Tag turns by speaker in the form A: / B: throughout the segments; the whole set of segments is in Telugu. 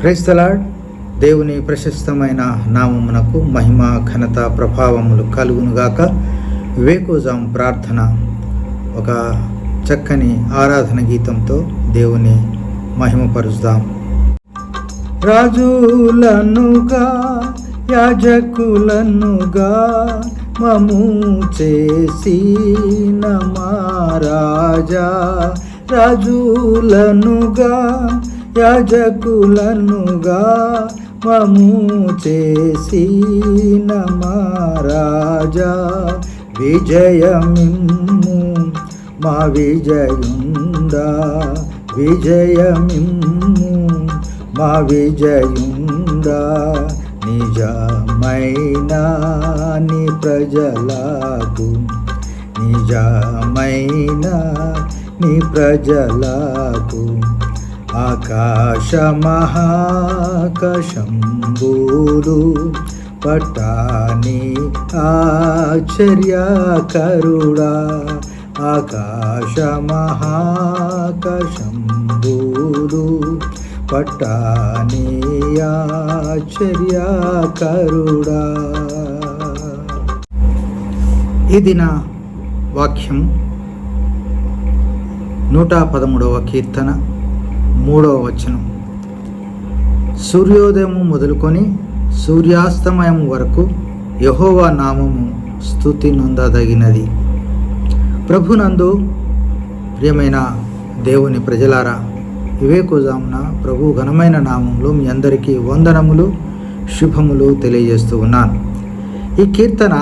A: క్రైస్తలాడ్ దేవుని ప్రశస్తమైన నామమునకు మహిమ ఘనత ప్రభావములు కలుగునుగాక వివేకోజాం ప్రార్థన. ఒక చక్కని ఆరాధన గీతంతో దేవుని మహిమపరుస్తాం. రాజులనుగా యాజకులనుగా మము చేసి నమారాజా రాజులనుగా యాజకులనుగా మము చేసిన మహారాజా విజయమిమ్ము మా విజయుందా విజయమిమ్ము మా విజయుందా నిజమైన నీ ప్రజలకు నిజమైన నీ ప్రజలకు ఆకాశ పటాని పట్టాని ఆశ్చర్యకరుడా. ఆకాశ పటాని పట్టాని ఆశ్చర్యకరుడా. ఇది నా వాక్యం నూట పదమూడవ కీర్తన. మూడవ వచనం. సూర్యోదయము మొదలుకొని సూర్యాస్తమయం వరకు యహోవా నామము స్థుతి నొందదగినది. ప్రభునందు ప్రియమైన దేవుని ప్రజలారా వివేకోజామున ప్రభు ఘనమైన నామంలో మీ అందరికీ వందనములు శుభములు తెలియజేస్తూ ఉన్నాను. ఈ కీర్తన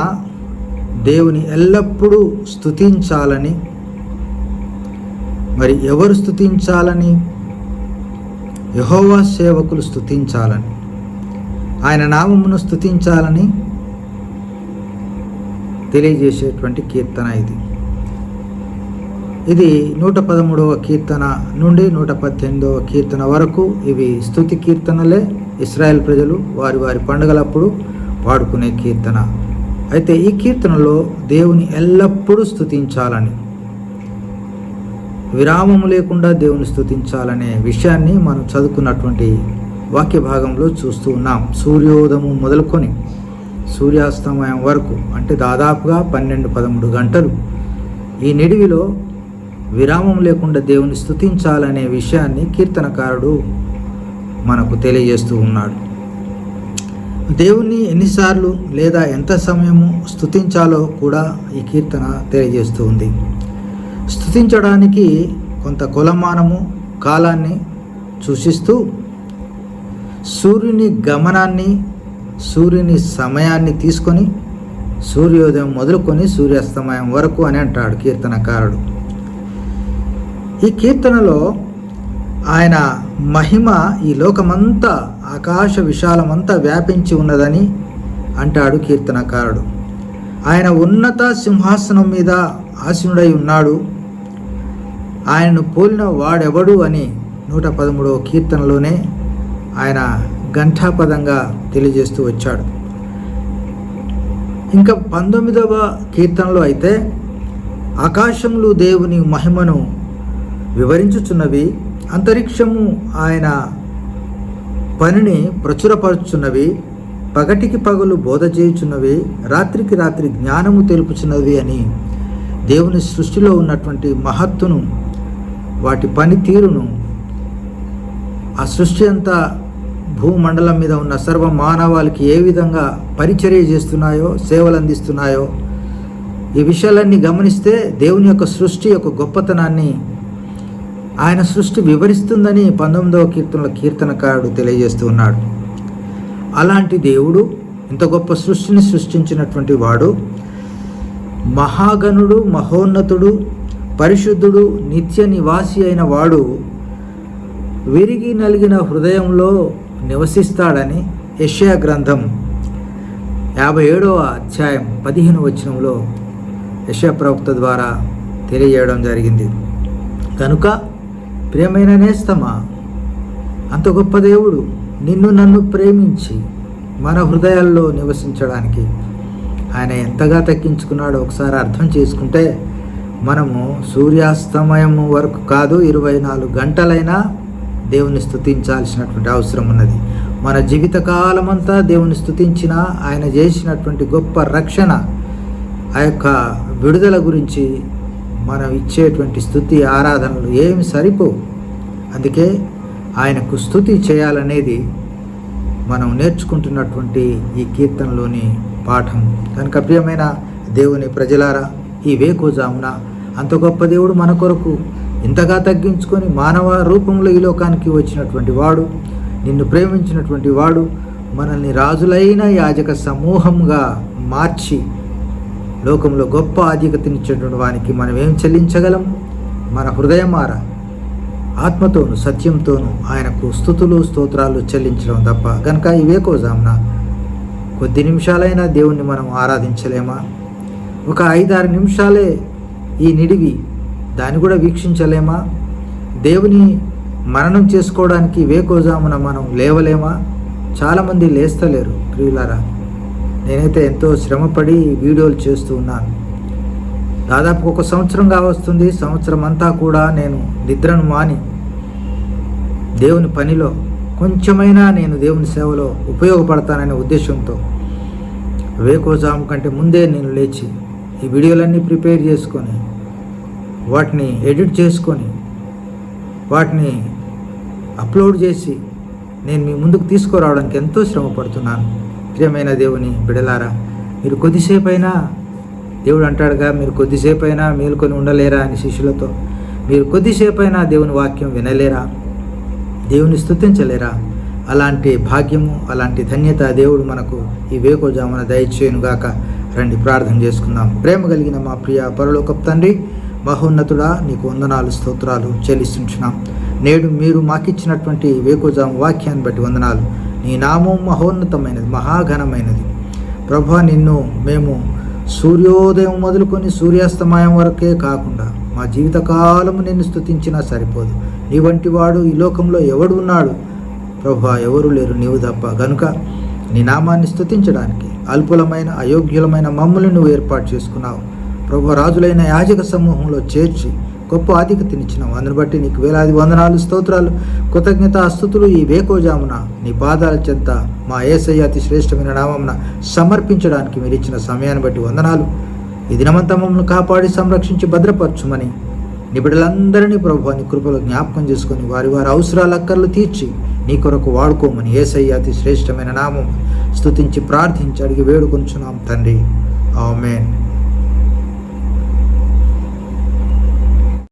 A: దేవుని ఎల్లప్పుడూ స్థుతించాలని మరి ఎవరు స్థుతించాలని యహోవా సేవకులు స్థుతించాలని ఆయన నామమును స్థుతించాలని తెలియజేసేటువంటి కీర్తన ఇది. ఇది నూట పదమూడవ కీర్తన నుండి నూట పద్దెనిమిదవ కీర్తన వరకు ఇవి స్థుతి కీర్తనలే. ఇస్రాయెల్ ప్రజలు వారి వారి పండుగలప్పుడు పాడుకునే కీర్తన. అయితే ఈ కీర్తనలో దేవుని ఎల్లప్పుడూ స్థుతించాలని విరామం లేకుండా దేవుని స్థుతించాలనే విషయాన్ని మనం చదువుకున్నటువంటి వాక్య భాగంలో చూస్తూ ఉన్నాం. సూర్యోదయం మొదలుకొని సూర్యాస్తమయం వరకు అంటే దాదాపుగా పన్నెండు పదమూడు గంటలు. ఈ నిడివిలో విరామం లేకుండా దేవుని స్థుతించాలనే విషయాన్ని కీర్తనకారుడు మనకు తెలియజేస్తూ ఉన్నాడు. దేవుణ్ణి ఎన్నిసార్లు లేదా ఎంత సమయము స్థుతించాలో కూడా ఈ కీర్తన తెలియజేస్తూ ఉంది. స్థుతించడానికి కొంత కులమానము కాలాన్ని సూచిస్తూ సూర్యుని గమనాన్ని సూర్యుని సమయాన్ని తీసుకొని సూర్యోదయం మొదలుకొని సూర్యాస్తమయం వరకు అని అంటాడు కీర్తనకారుడు. ఈ కీర్తనలో ఆయన మహిమ ఈ లోకమంతా ఆకాశ విశాలమంతా వ్యాపించి ఉన్నదని అంటాడు కీర్తనకారుడు. ఆయన ఉన్నత సింహాసనం మీద ఆసీనుడై ఉన్నాడు. ఆయనను పోలిన వాడెవడు అని నూట పదమూడవ కీర్తనలోనే ఆయన ఘంటాపదంగా తెలియజేస్తూ వచ్చాడు. ఇంకా పంతొమ్మిదవ కీర్తనలో అయితే ఆకాశములు దేవుని మహిమను వివరించుచున్నవి అంతరిక్షము ఆయన పనిని ప్రచురపరుచున్నవి పగటికి పగలు బోధ చేయుచున్నవి రాత్రికి రాత్రి జ్ఞానము తెలుపుచున్నవి అని దేవుని సృష్టిలో ఉన్నటువంటి మహత్తును వాటి పనితీరును ఆ సృష్టి అంతా భూమండలం మీద ఉన్న సర్వ మానవాళికి ఏ విధంగా పరిచర్య చేస్తున్నాయో సేవలు అందిస్తున్నాయో ఈ విషయాలన్నీ గమనిస్తే దేవుని యొక్క సృష్టి యొక్క గొప్పతనాన్ని ఆయన సృష్టి వివరిస్తుందని పంతొమ్మిదవ కీర్తనల కీర్తనకారుడు తెలియజేస్తూ ఉన్నాడు. అలాంటి దేవుడు ఇంత గొప్ప సృష్టిని సృష్టించినటువంటి వాడు మహాగణుడు మహోన్నతుడు పరిశుద్ధుడు నిత్య నివాసి అయిన వాడు విరిగి నలిగిన హృదయంలో నివసిస్తాడని యష్యా గ్రంథం. యాభై ఏడవ అధ్యాయం పదిహేను వచనంలో యశా ప్రవక్త ద్వారా తెలియజేయడం జరిగింది. కనుక ప్రియమైన నేస్తమా అంత గొప్ప దేవుడు నిన్ను నన్ను ప్రేమించి మన హృదయాల్లో నివసించడానికి ఆయన ఎంతగా తగ్గించుకున్నాడో ఒకసారి అర్థం చేసుకుంటే మనము సూర్యాస్తమయం వరకు కాదు ఇరవై నాలుగు గంటలైనా దేవుని స్థుతించాల్సినటువంటి అవసరం ఉన్నది. మన జీవితకాలమంతా దేవుని స్థుతించిన ఆయన చేసినటువంటి గొప్ప రక్షణ ఆ యొక్క విడుదల గురించి మనం ఇచ్చేటువంటి స్థుతి ఆరాధనలు ఏమి సరిపోవు. అందుకే ఆయనకు స్థుతి చేయాలనేది మనం నేర్చుకుంటున్నటువంటి ఈ కీర్తనలోని పాఠం. కనుక ప్రియమైన దేవుని ప్రజలారా ఈ వేకోజామున అంత గొప్ప దేవుడు మన కొరకు ఇంతగా తగ్గించుకొని మానవ రూపంలో ఈ లోకానికి వచ్చినటువంటి వాడు నిన్ను ప్రేమించినటువంటి వాడు మనల్ని రాజులైన యాజక సమూహంగా మార్చి లోకంలో గొప్ప ఆధిక్యతనిచ్చేటువంటి వానికి మనం ఏం చెల్లించగలం? మన హృదయమార ఆత్మతోను సత్యంతోను ఆయనకు స్థుతులు స్తోత్రాలు చెల్లించడం తప్ప కనుక ఇవే కోజామున. కొద్ది నిమిషాలైనా దేవుణ్ణి మనం ఆరాధించలేమా? ఒక ఐదారు నిమిషాలే ఈ నిడివి దాన్ని కూడా వీక్షించలేమా? దేవుని మరణం చేసుకోవడానికి వేకోజామున మనం లేవలేమా? చాలామంది లేస్తలేరు ప్రియులారా. నేనైతే ఎంతో శ్రమపడి వీడియోలు చేస్తూ ఉన్నాను. దాదాపు ఒక సంవత్సరంగా వస్తుంది సంవత్సరం అంతా కూడా నేను నిద్రను మాని దేవుని పనిలో కొంచెమైనా నేను దేవుని సేవలో ఉపయోగపడతాననే ఉద్దేశంతో వేకోజాము కంటే ముందే నేను లేచి ఈ వీడియోలన్నీ ప్రిపేర్ చేసుకొని వాటిని ఎడిట్ చేసుకొని వాటిని అప్లోడ్ చేసి నేను మీ ముందుకు తీసుకురావడానికి ఎంతో శ్రమ పడుతున్నాను ప్రియమైన దేవుని బిడలారా మీరు కొద్దిసేపు అయినా దేవుడు అంటాడుగా మీరు కొద్దిసేపు అయినా మేలుకొని ఉండలేరా అని శిష్యులతో మీరు కొద్దిసేపు అయినా దేవుని వాక్యం వినలేరా దేవుని స్థుతించలేరా అలాంటి భాగ్యము అలాంటి ధన్యత దేవుడు మనకు ఈ వేకోజామున దయచేయునుగాక. రండి ప్రార్థన చేసుకుందాం. ప్రేమ కలిగిన మా ప్రియ పరలోకపు తండ్రి మహోన్నతుడా నీకు వందనాలు స్తోత్రాలు చెల్లిస్తున్నాం నేడు మీరు మాకిచ్చినటువంటి వేకోజాం వాక్యాన్ని బట్టి వందనాలు. నీ నామం మహోన్నతమైనది మహాఘనమైనది. ప్రభా నిన్ను మేము సూర్యోదయం మొదలుకొని సూర్యాస్తమయం వరకే కాకుండా మా జీవితకాలము నిన్ను స్థుతించినా సరిపోదు. నీ వంటి వాడు ఈ లోకంలో ఎవడు ఉన్నాడు? ప్రభా ఎవరు లేరు నీవు తప్ప. గనుక నీ నామాన్ని స్థుతించడానికి అల్పులమైన అయోగ్యులమైన మమ్మల్ని నువ్వు ఏర్పాటు చేసుకున్నావు. ప్రభు రాజులైన యాజక సమూహంలో చేర్చి గొప్ప ఆధిక్యతనిచ్చినావు అందుని బట్టి నీకు వేలాది వందనాలు స్తోత్రాలు. కృతజ్ఞత అస్తుతులు ఈ వేకోజామున నీ పాదాల చెంత మా ఏసయ్య అతి శ్రేష్టమైన నామమున సమర్పించడానికి మీరు ఇచ్చిన సమయాన్ని బట్టి వందనాలు. ఈ దినమంతా మమ్మల్ని కాపాడి సంరక్షించి భద్రపరచుమని నిబిడలందరినీ ప్రభు నీ కృపలో జ్ఞాపకం చేసుకొని వారి వారి అవసరాల అక్కర్లు తీర్చి నీ కొరకు వాడుకోమని ఏసయ్య అతి శ్రేష్టమైన నామం స్తుతించి ప్రార్థించి అడిగి వేడుకొంచున్నాం తండ్రి. ఆమెన్.